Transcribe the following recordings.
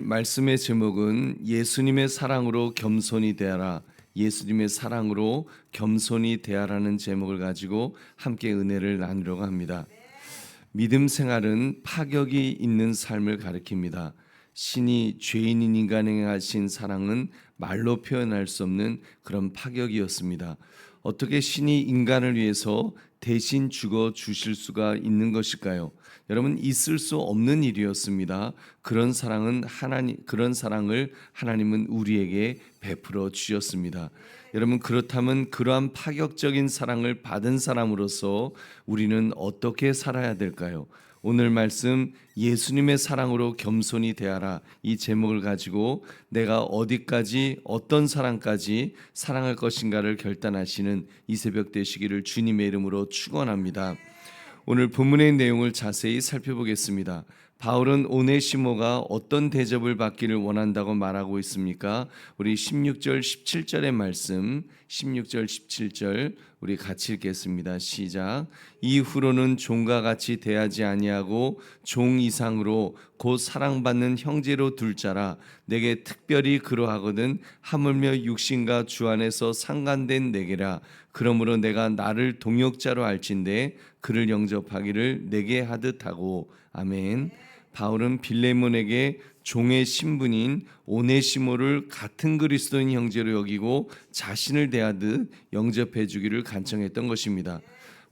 말씀의 제목은 예수님의 사랑으로 겸손히 대하라. 예수님의 사랑으로 겸손히 대하라는 제목을 가지고 함께 은혜를 나누려고 합니다. 믿음 생활은 파격이 있는 삶을 가리킵니다. 신이 죄인인 인간에게 하신 사랑은 말로 표현할 수 없는 그런 파격이었습니다. 어떻게 신이 인간을 위해서 대신 죽어 주실 수가 있는 것일까요? 여러분 있을 수 없는 일이었습니다. 그런 사랑은 하나님 그런 사랑을 하나님은 우리에게 베풀어 주셨습니다. 여러분 그렇다면 그러한 파격적인 사랑을 받은 사람으로서 우리는 어떻게 살아야 될까요? 오늘 말씀 예수님의 사랑으로 겸손히 대하라 이 제목을 가지고 내가 어디까지 어떤 사랑까지 사랑할 것인가를 결단하시는 이 새벽 되시기를 주님의 이름으로 축원합니다. 오늘 본문의 내용을 자세히 살펴보겠습니다. 바울은 오네시모가 어떤 대접을 받기를 원한다고 말하고 있습니까? 우리 16절 17절의 말씀 16절 17절 우리 같이 읽겠습니다. 시작. 이후로는 종과 같이 대하지 아니하고 종 이상으로 곧 사랑받는 형제로 둘 자라 내게 특별히 그러하거든 하물며 육신과 주 안에서 상간된 내게라 그러므로 내가 나를 동역자로 알진대 그를 영접하기를 내게 하듯 하고 아멘. 바울은 빌레몬에게 종의 신분인 오네시모를 같은 그리스도인 형제로 여기고 자신을 대하듯 영접해 주기를 간청했던 것입니다.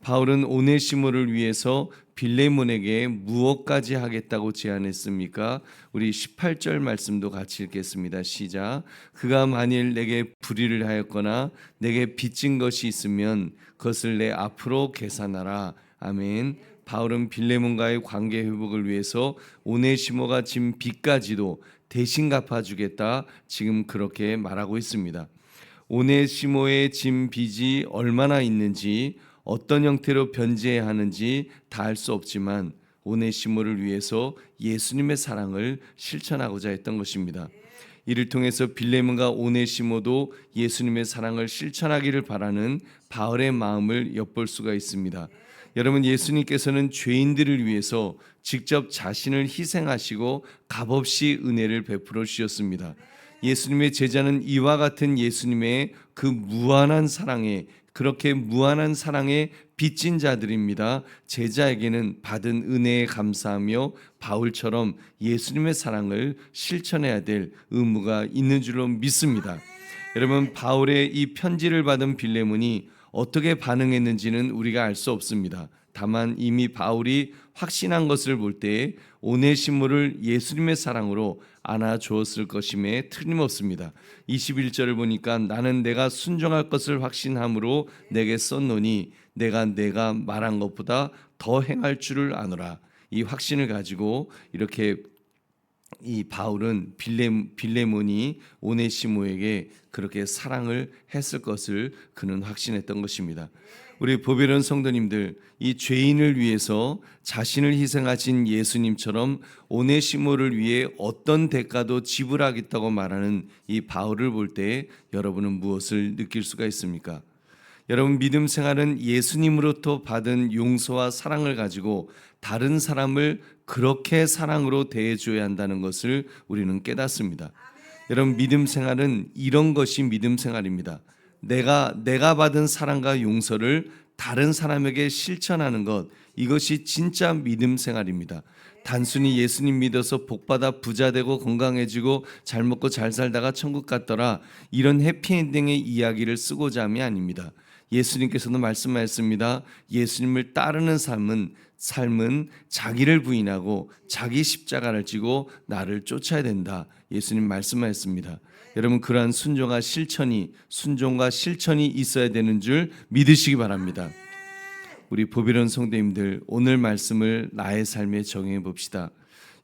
바울은 오네시모를 위해서 빌레몬에게 무엇까지 하겠다고 제안했습니까? 우리 18절 말씀도 같이 읽겠습니다. 시작. 그가 만일 내게 불의를 하였거나 내게 빚진 것이 있으면 그것을 내 앞으로 계산하라. 아멘. 바울은 빌레몬과의 관계 회복을 위해서 오네시모가 진 빚까지도 대신 갚아주겠다. 지금 그렇게 말하고 있습니다. 오네시모의 진 빚이 얼마나 있는지 어떤 형태로 변제해야 하는지 다 알 수 없지만 오네시모를 위해서 예수님의 사랑을 실천하고자 했던 것입니다. 이를 통해서 빌레몬과 오네시모도 예수님의 사랑을 실천하기를 바라는 바울의 마음을 엿볼 수가 있습니다. 여러분 예수님께서는 죄인들을 위해서 직접 자신을 희생하시고 값없이 은혜를 베풀어 주셨습니다. 예수님의 제자는 이와 같은 예수님의 그 무한한 사랑에 그렇게 무한한 사랑에 빚진 자들입니다. 제자에게는 받은 은혜에 감사하며 바울처럼 예수님의 사랑을 실천해야 될 의무가 있는 줄로 믿습니다. 여러분 바울의 이 편지를 받은 빌레몬이 어떻게 반응했는지는 우리가 알 수 없습니다. 다만 이미 바울이 확신한 것을 볼때 오네시모를 예수님의 사랑으로 안아 주었을 것임에 틀림없습니다. 21절을 보니까 나는 내가 순종할 것을 확신함으로 내게 썼노니 내가 내가 말한 것보다 더 행할 줄을 아노라. 이 확신을 가지고 이렇게 이 바울은 빌레, 빌레몬이 오네시모에게 그렇게 사랑을 했을 것을 그는 확신했던 것입니다. 우리 보배론 성도님들 이 죄인을 위해서 자신을 희생하신 예수님처럼 오네시모를 위해 어떤 대가도 지불하겠다고 말하는 이 바울을 볼 때 여러분은 무엇을 느낄 수가 있습니까? 여러분 믿음 생활은 예수님으로부터 받은 용서와 사랑을 가지고 다른 사람을 그렇게 사랑으로 대해 줘야 한다는 것을 우리는 깨닫습니다. 여러분 믿음 생활은 이런 것이 믿음 생활입니다. 내가 내가 받은 사랑과 용서를 다른 사람에게 실천하는 것 이것이 진짜 믿음 생활입니다. 단순히 예수님 믿어서 복받아 부자 되고 건강해지고 잘 먹고 잘 살다가 천국 갔더라 이런 해피엔딩의 이야기를 쓰고자 함이 아닙니다. 예수님께서도 말씀하셨습니다. 예수님을 따르는 삶은 삶은 자기를 부인하고 자기 십자가를 지고 나를 쫓아야 된다. 예수님 말씀하셨습니다. 여러분 그러한 순종과 실천이 순종과 실천이 있어야 되는 줄 믿으시기 바랍니다. 우리 보비론 성도님들 오늘 말씀을 나의 삶에 적용해 봅시다.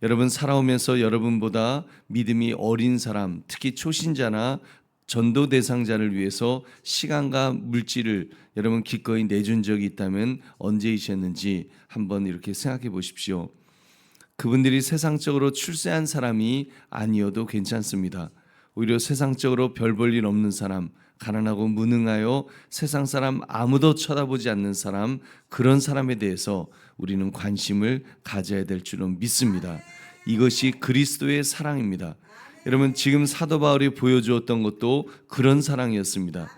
여러분 살아오면서 여러분보다 믿음이 어린 사람, 특히 초신자나 전도 대상자를 위해서 시간과 물질을 여러분 기꺼이 내준 적이 있다면 언제이셨는지 한번 이렇게 생각해 보십시오. 그분들이 세상적으로 출세한 사람이 아니어도 괜찮습니다. 오히려 세상적으로 별 볼 일 없는 사람, 가난하고 무능하여 세상 사람 아무도 쳐다보지 않는 사람, 그런 사람에 대해서 우리는 관심을 가져야 될 줄은 믿습니다. 이것이 그리스도의 사랑입니다. 여러분 지금 사도 바울이 보여주었던 것도 그런 사랑이었습니다.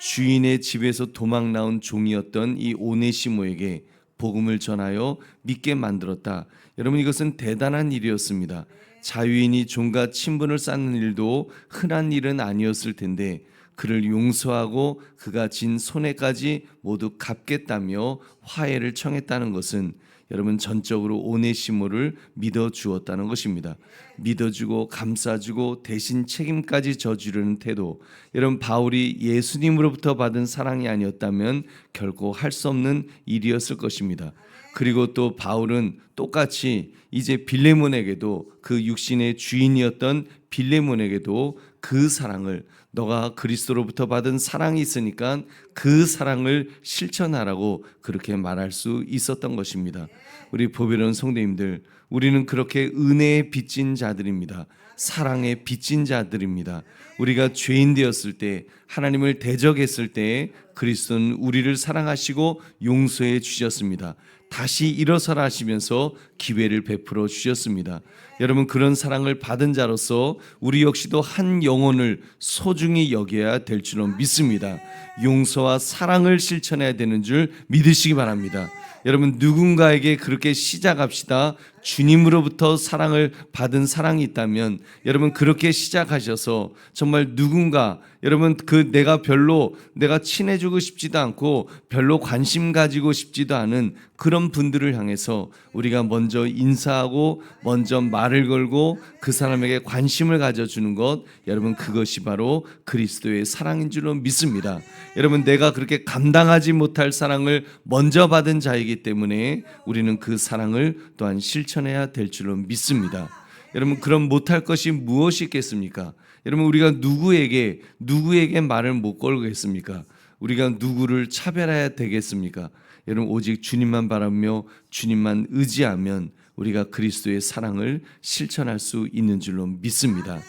주인의 집에서 도망 나온 종이었던 이 오네시모에게 복음을 전하여 믿게 만들었다. 여러분 이것은 대단한 일이었습니다. 자유인이 종과 친분을 쌓는 일도 흔한 일은 아니었을 텐데 그를 용서하고 그가 진 손해까지 모두 갚겠다며 화해를 청했다는 것은 여러분 전적으로 오네시모를 믿어 주었다는 것입니다. 믿어 주고 감싸 주고 대신 책임까지 져주려는 태도. 여러분 바울이 예수님으로부터 받은 사랑이 아니었다면 결코 할 수 없는 일이었을 것입니다. 그리고 또 바울은 똑같이 이제 빌레몬에게도 그 육신의 주인이었던 빌레몬에게도 그 사랑을 너가 그리스도로부터 받은 사랑이 있으니까 그 사랑을 실천하라고 그렇게 말할 수 있었던 것입니다. 우리 보배로운 성도님들, 우리는 그렇게 은혜에 빚진 자들입니다. 사랑에 빚진 자들입니다. 우리가 죄인 되었을 때 하나님을 대적했을 때 그리스도는 우리를 사랑하시고 용서해 주셨습니다. 다시 일어서라 하시면서 기회를 베풀어 주셨습니다. 여러분 그런 사랑을 받은 자로서 우리 역시도 한 영혼을 소중히 여겨야 될 줄로 믿습니다. 용서와 사랑을 실천해야 되는 줄 믿으시기 바랍니다. 여러분 누군가에게 그렇게 시작합시다. 주님으로부터 사랑을 받은 사랑이 있다면 여러분 그렇게 시작하셔서 정말 누군가 여러분 그 내가 별로 내가 친해지고 싶지도 않고 별로 관심 가지고 싶지도 않은 그런 분들을 향해서 우리가 먼저 인사하고 먼저 말을 걸고 그 사람에게 관심을 가져주는 것 여러분 그것이 바로 그리스도의 사랑인 줄로 믿습니다. 여러분 내가 그렇게 감당하지 못할 사랑을 먼저 받은 자이기 때문에 우리는 그 사랑을 또한 실천 해야 될 줄로 믿습니다. 여러분 그럼 못할 것이 무엇이 있겠습니까? 여러분 우리가 누구에게 누구에게 말을 못 걸겠습니까? 우리가 누구를 차별해야 되겠습니까? 여러분 오직 주님만 바라며 주님만 의지하면 우리가 그리스도의 사랑을 실천할 수 있는 줄로 믿습니다.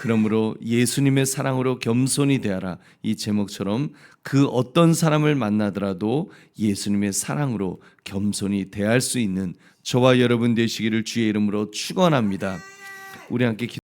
그러므로 예수님의 사랑으로 겸손히 대하라 이 제목처럼 그 어떤 사람을 만나더라도 예수님의 사랑으로 겸손히 대할 수 있는 저와 여러분 되시기를 주의 이름으로 축원합니다. 우리 함께 기...